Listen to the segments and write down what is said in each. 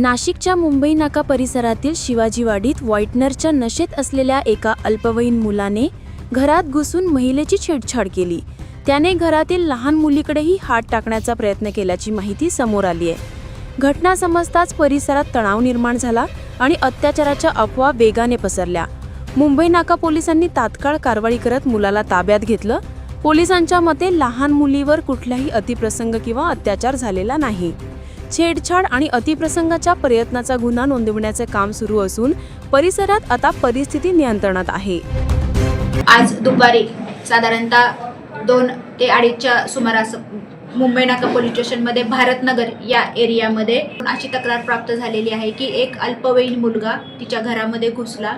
नाशिकच्या मुंबई नाका परिसरातील शिवाजीवाडीत व्हाईटनरच्या नशेत असलेल्या एका अल्पवयीन मुलाने घरात घुसून महिलेची छेडछाड केली. त्याने घरातील लहान मुलीकडेही हात टाकण्याचा प्रयत्न केल्याची माहिती समोर आली आहे. घटना समजताच परिसरात तणाव निर्माण झाला आणि अत्याचाराच्या अफवा वेगाने पसरल्या. मुंबई नाका पोलिसांनी तात्काळ कारवाई करत मुलाला ताब्यात घेतलं. पोलिसांच्या मते लहान मुलीवर कुठलाही अतिप्रसंग किंवा अत्याचार झालेला नाही. छेडछाड आणि अतिप्रसंगाच्या प्रयत्नाचा गुन्हा नोंदविण्याचे काम सुरू असून परिसरात आता परिस्थिती नियंत्रणात आहे. आज दुपारी साधारणतः दोन ते अडीचच्या सुमारास मुंबई नाका पोलीस स्टेशनमध्ये भारतनगर या एरियामध्ये अशी तक्रार प्राप्त झालेली आहे की एक अल्पवयीन मुलगा तिच्या घरामध्ये घुसला.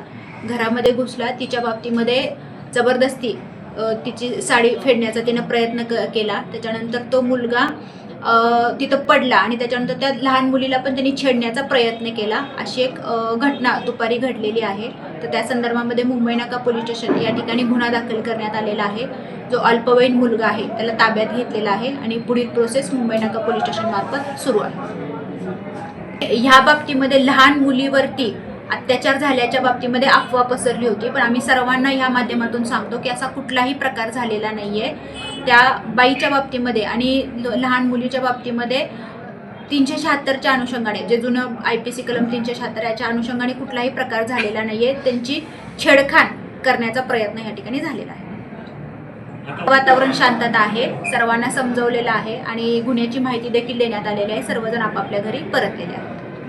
घरामध्ये घुसला. तिच्या बाबतीमध्ये जबरदस्ती तिची साडी फेडण्याचा तिनं प्रयत्न क केला. त्याच्यानंतर तो मुलगा तिथं पडला आणि त्याच्यानंतर त्या लहान मुलीला पण त्यांनी छेडण्याचा प्रयत्न केला. अशी एक घटना दुपारी घडलेली आहे. तर त्या संदर्भामध्ये मुंबई नाका पोलीस स्टेशन या ठिकाणी गुन्हा दाखल करण्यात आलेला आहे. जो अल्पवयीन मुलगा आहे त्याला ताब्यात घेतलेला आहे आणि पुढील प्रोसेस मुंबई नाका पोलीस स्टेशनमार्फत सुरू आहे. ह्या बाबतीमध्ये लहान मुलीवरती अत्याचार झाल्याच्या बाबतीमध्ये अफवा पसरली होती पण आम्ही सर्वांना ह्या माध्यमातून सांगतो की असा कुठलाही प्रकार झालेला नाही आहे त्या बाईच्या बाबतीमध्ये आणि ल- लहान मुलीच्या बाबतीमध्ये तीनशे शहात्तरच्या अनुषंगाने जे जुनं आय पी सी कलम तीनशे शहात्तर याच्या अनुषंगाने कुठलाही प्रकार झालेला नाही आहे त्यांची छेडखाण करण्याचा प्रयत्न या ठिकाणी झालेला आहे. वातावरण शांतता आहे सर्वांना समजवलेलं आहे आणि गुन्ह्याची माहिती देखील देण्यात आलेली आहे सर्वजण आपापल्या घरी परतलेले आहेत.